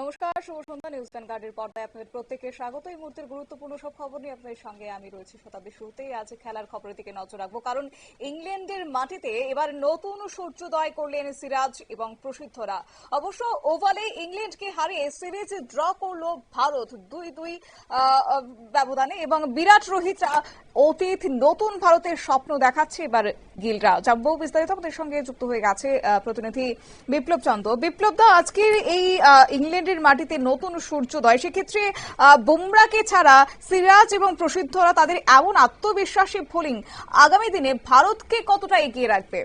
নমস্কার শুভ সন্ধ্যা। নিউজ ভ্যানগার্ডের পর্দায় আপনাদের প্রত্যেককে স্বাগত। এই মুহূর্তের গুরুত্বপূর্ণ সব খবর নিয়ে আপনাদের সঙ্গে আমি রয়েছি শতাব্দী শুরুতেই। আজ খেলার খবরের দিকে নজর রাখব। কারণ ইংল্যান্ডের মাটিতে এবার নতুন সূর্যোদয় করলেন সিরাজ এবং প্রসিদ্ধরা। অবশ্য ওভালে ইংল্যান্ডকে হারিয়ে সিরিজ ড্র করল ভারত দুই দুই ব্যবধানে এবং বিরাট রোহিতরা অতীত নতুন ভারতের স্বপ্ন দেখাচ্ছে এবার গিলরা। জানব বিস্তারিত আমাদের সঙ্গে যুক্ত হয়ে গেছে প্রতিনিধি বিপ্লব চন্দ্র। বিপ্লব দা আজকের এই আহ, ইংল্যান্ডের মাটিতে নতুন সূর্যোদয়। সেক্ষেত্রে বুমরাকে ছাড়া সিরাজ এবং প্রসিদ্ধরা তাদের এমন আত্মবিশ্বাসী বোলিং আগামী দিনে ভারতকে কতটা এগিয়ে রাখবে?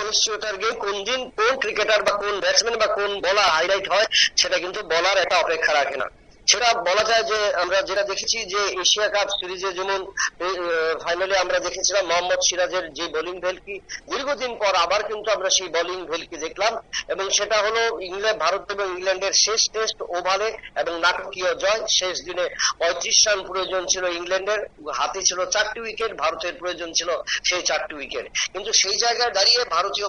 অনিশ্চয়তার কোন দিন কোন ক্রিকেটার বা কোন ব্যাটসম্যান বা কোন বলার হাইলাইট হয়, সেটা কিন্তু বলার একটা অপেক্ষা রাখে না। সেটা বলা যায় যে আমরা যেটা দেখেছি যে এশিয়া কাপ সিরিজে যেমন ফাইনালে আমরা দেখেছিলাম মোহাম্মদ সিরাজের যে বোলিং ভেলকি, দীর্ঘদিন পর আবার কিন্তু আমরা সেই বোলিং ভেলকি দেখলাম এবং সেটা হলো ইংল্যান্ড, ভারত এবং ইংল্যান্ডের শেষ টেস্ট ওভালে এবং নাটকীয় জয়। শেষ দিনে পঁয়ত্রিশ রান প্রয়োজন ছিল ইংল্যান্ডের, হাতে ছিল চারটি উইকেট ভারতের প্রয়োজন ছিল সেই চারটি উইকেট কিন্তু সেই জায়গায় দাঁড়িয়ে ভারতীয়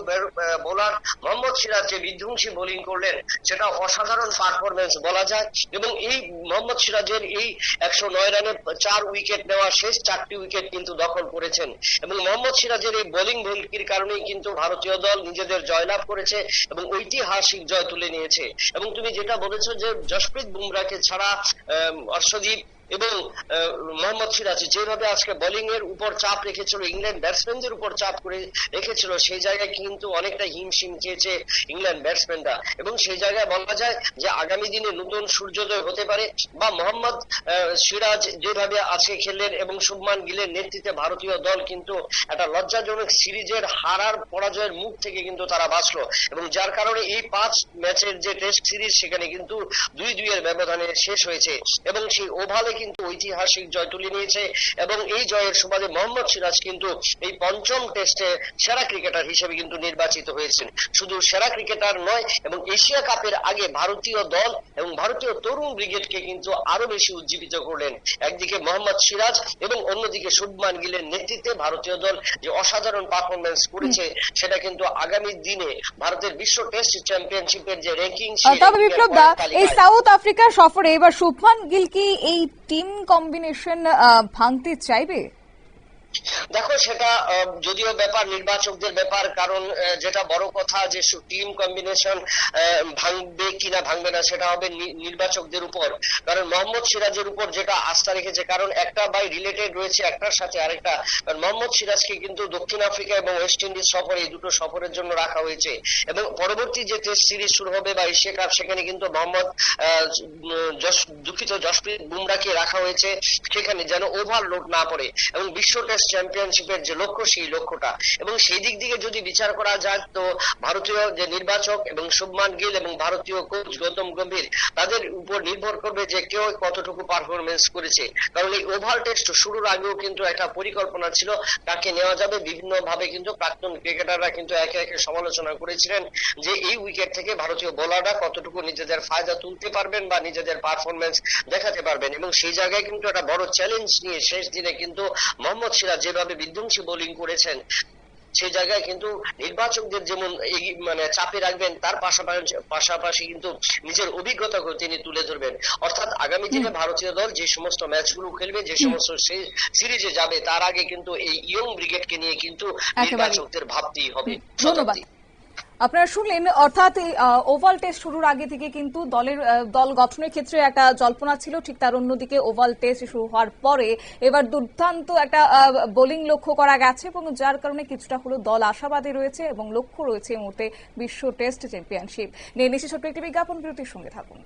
বোলার মোহাম্মদ সিরাজ যে বিধ্বংসী বোলিং করলেন, সেটা অসাধারণ পারফরমেন্স বলা যায় এবং এই মোহাম্মদ সিরাজের এই একশো নয় রানে চার উইকেট নেওয়া শেষ চারটি উইকেট কিন্তু দখল করেছেন। এবং মোহাম্মদ সিরাজের এই বোলিং ভুলকির কারণেই কিন্তু ভারতীয় দল নিজেদের জয়লাভ করেছে এবং ঐতিহাসিক জয় তুলে নিয়েছে। এবং তুমি যেটা বলেছ যে জসপ্রীত বুমরাকে ছাড়া অর্শদীপ এবং মোহাম্মদ সিরাজ, যেভাবে আজকে বোলিং এর উপর চাপ রেখেছিল ইংল্যান্ড ব্যাটসম্যানদের উপর চাপ করে রেখেছিল, সেই জায়গায় কিন্তু অনেকটা হিমশিম খেয়েছে ইংল্যান্ড ব্যাটসম্যানরা এবং সেই জায়গায় বলা যায় যে, আগামী দিনে নতুন সূর্যোদয় হতে পারে বা মোহাম্মদ সিরাজ যেভাবে আজকে খেললেন এবং শুভমান গিলের নেতৃত্বে ভারতীয় দল কিন্তু একটা লজ্জাজনক সিরিজের হারার পরাজয়ের মুখ থেকে কিন্তু তারা বাঁচলো। এবং যার কারণে এই পাঁচ ম্যাচের যে টেস্ট সিরিজ সেখানে কিন্তু দুই দুইয়ের ব্যবধানে শেষ হয়েছে। এবং সেই ওভালে কিন্তু ঐতিহাসিক জয় তুলে নিয়েছে এবং এই জয়ের সুবাদে মোহাম্মদ সিরাজ কিন্তু এই পঞ্চম টেস্টে সেরা ক্রিকেটার হিসেবে কিন্তু নির্বাচিত হয়েছেন। শুধু সেরা ক্রিকেটার নয় এবং এশিয়া কাপের আগে ভারতীয় দল এবং ভারতীয় তরুণ ব্রিগেডকে কিন্তু আরও বেশি উজ্জীবিত করলেন। একদিকে মোহাম্মদ সিরাজ এবং অন্যদিকে শুভমান গিলের নেতৃত্বে ভারতীয় দল যে অসাধারণ পারফরমেন্স করেছে সেটা কিন্তু আগামী দিনে ভারতের বিশ্ব টেস্ট চ্যাম্পিয়নশিপের যে র্যাঙ্কিং তবে বিপ্লব দা এই সাউথ আফ্রিকা সফরে এবার শুভমান গিল কি এই টিম কম্বিনেশন ভাঙতে চাইবে? দেখো, সেটা যদিও ব্যাপার নির্বাচকদের ব্যাপার, কারণ যেটা বড় কথা যে টিম কম্বিনেশন ভাঙবে কিনা, ভাঙবে না, সেটা হবে নির্বাচকদের উপর। কারণ মোহাম্মদ সিরাজের উপর যেটা আস্থা রেখেছে, কারণ একটা বাই রিলেটেড রয়েছে একটার সাথে আরেকটা। কারণ মোহাম্মদ সিরাজকে কিন্তু দক্ষিণ আফ্রিকা এবং ওয়েস্ট ইন্ডিজ সফরে, এই দুটো সফরের জন্য রাখা হয়েছে। এবং পরবর্তী যে টেস্ট সিরিজ শুরু হবে বা এশিয়া কাপ, সেখানে কিন্তু মোহাম্মদ দুঃখিত জসপ্রীত বুমরাকে রাখা হয়েছে, সেখানে যেন ওভারলোড না পড়ে। এবং বিশ্ব টেস্ট চ্যাম্পিয়নশিপের যে লক্ষ্য, সেই লক্ষ্যটা। এবং সেই দিক থেকে যদি বিচার করা যায়, তো ভারতীয় যে নির্বাচক এবং শুভমান গিল এবং ভারতীয় কোচ গৌতম গম্ভীর, তাদের উপর নির্ভর করবে যে কেউ কতটুকু পারফরমেন্স করেছে। কারণ এই ওভার টেস্ট শুরুর আগেও কিন্তু একটা পরিকল্পনা ছিল কাকে নেওয়া যাবে। বিভিন্ন ভাবে কিন্তু প্রাক্তন ক্রিকেটাররা কিন্তু একে একে সমালোচনা করেছিলেন যে এই উইকেট থেকে ভারতীয় বোলাররা কতটুকু নিজেদের ফায়দা তুলতে পারবেন বা নিজেদের পারফরমেন্স দেখাতে পারবেন। এবং সেই জায়গায় কিন্তু একটা বড় চ্যালেঞ্জ নিয়ে শেষ দিনে কিন্তু মোহাম্মদ সিরাজ যেভাবে বিধ্বংসী বোলিং করেছেন সেই জায়গায় কিন্তু নির্বাচকদের যেমন মানে চাপে রাখবেন তার পাশাপাশি পাশাপাশি কিন্তু নিজের অভিজ্ঞতাকে তিনি তুলে ধরবেন। অর্থাৎ আগামী দিনে ভারতীয় দল যে সমস্ত ম্যাচগুলো খেলবে যে সমস্ত সিরিজে যাবে তার আগে কিন্তু এই ইয়ং ব্রিগেডকে নিয়ে কিন্তু নির্বাচকদের ভাবতেই হবে। ধন্যবাদ। আপনারা শুনলেন, অর্থাৎ ওভাল টেস্ট শুরুর আগে থেকে কিন্তু দলের দল গঠনের ক্ষেত্রে একটা জল্পনা ছিল, ঠিক তার অন্যদিকে ওভাল টেস্ট শুরু হওয়ার পরে এবার দুর্দান্ত একটা বোলিং লক্ষ্য করা গেছে এবং যার কারণে কিছুটা হলো দল আশাবাদী রয়েছে এবং লক্ষ্য রয়েছে এই মুহূর্তে বিশ্ব টেস্ট চ্যাম্পিয়নশিপ। নিয়ে নিশ্চিত একটি বিজ্ঞাপন বিরতির সঙ্গে থাকুন।